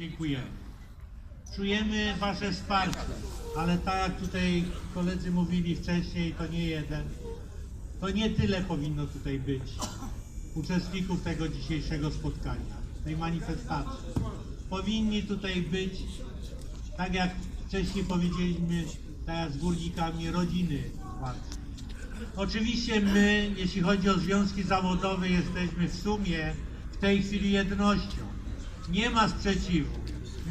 dziękujemy. Czujemy Wasze wsparcie, ale tak jak tutaj koledzy mówili wcześniej, to nie jeden, to nie tyle powinno tutaj być uczestników tego dzisiejszego spotkania, tej manifestacji. Powinni tutaj być, tak jak wcześniej powiedzieliśmy, tak jak z górnikami, rodziny walczą. Oczywiście my, jeśli chodzi o związki zawodowe, jesteśmy w sumie w tej chwili jednością. Nie ma sprzeciwu.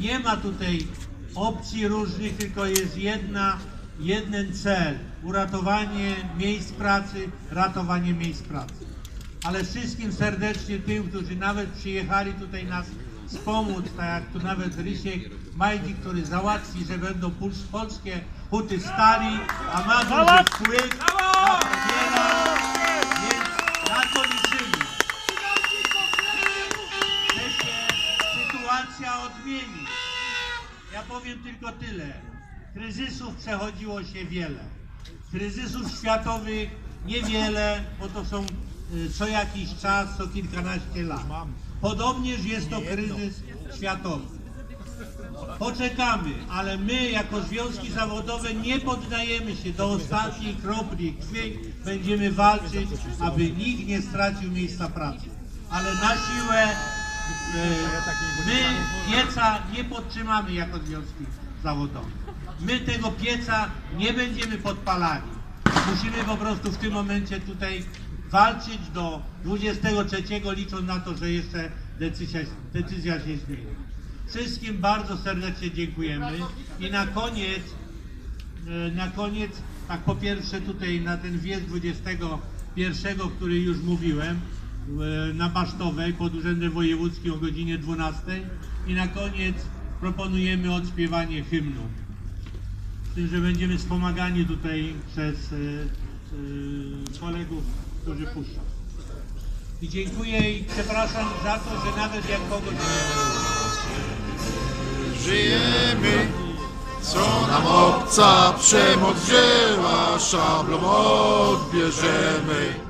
Nie ma tutaj opcji różnych, tylko jest jedna, jeden cel. Uratowanie miejsc pracy, ratowanie miejsc pracy. Ale wszystkim serdecznie tym, którzy nawet przyjechali tutaj nas wspomóc, tak jak tu nawet Rysiek Majdi, który załatwi, że będą polskie huty stali, a ma duży wpływ powiem tylko tyle. Kryzysów przechodziło się wiele. Kryzysów światowych niewiele, bo to są y, co jakiś czas, co kilkanaście lat. Podobnież jest to kryzys światowy. Poczekamy, ale my jako związki zawodowe nie poddajemy się do ostatniej kropli krwi. Będziemy walczyć, aby nikt nie stracił miejsca pracy. Ale na siłę e, my pieca nie podtrzymamy jako związki zawodowe. My tego pieca nie będziemy podpalali. Musimy po prostu w tym momencie tutaj walczyć do 23 licząc na to, że jeszcze decyzja, decyzja się zmieni. Wszystkim bardzo serdecznie dziękujemy i na koniec, e, na koniec, tak po pierwsze tutaj na ten wjazd 21, który już mówiłem, na Basztowej pod Urzędem Wojewódzkim o godzinie 12 i na koniec proponujemy odśpiewanie hymnu. Z tym, że będziemy wspomagani tutaj przez e, e, kolegów, którzy puszczą. I dziękuję i przepraszam za to, że nawet jak kogoś. Żyjemy, co nam obca przemoc wzięła, szablą odbierzemy.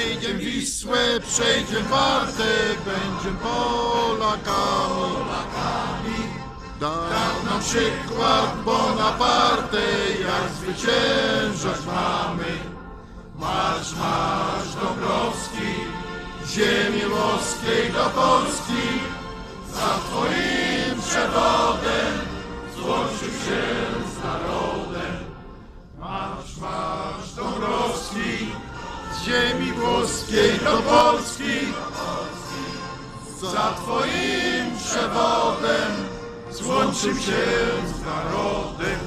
Przejdziem Wisłę, przejdziem Wartę, będziem Polakami. Dał nam przykład Bonaparte, jak zwyciężać mamy. Marsz, marsz Dąbrowski, ziemi włoskiej do Polski, za Twoim przewodem złączył się ziemi włoskiej do Polski, za Twoim przewodem złączył się z narodem.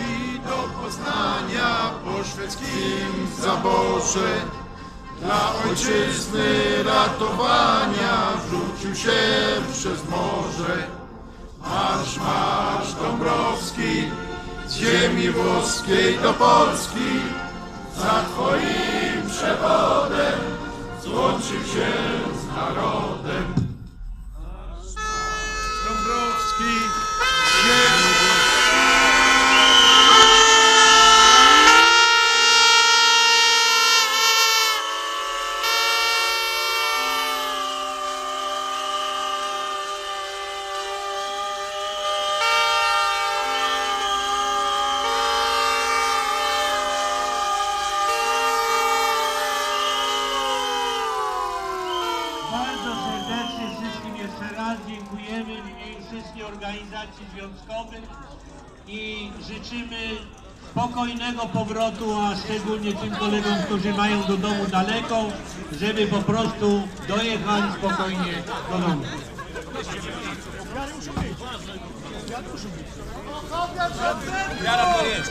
I do Poznania po szwedzkim zaborze dla ojczyzny ratowania rzucił się przez morze. Marsz, marsz Dąbrowski, z ziemi włoskiej do Polski, za Twoim przewodem złączył się z narodem. Marsz, marsz Dąbrowski, z ziemi Bardzo serdecznie wszystkim jeszcze raz dziękujemy w imieniu wszystkich organizacji związkowych i życzymy spokojnego powrotu, a szczególnie tym kolegom, którzy mają do domu daleko, żeby po prostu dojechali spokojnie do domu. Jest.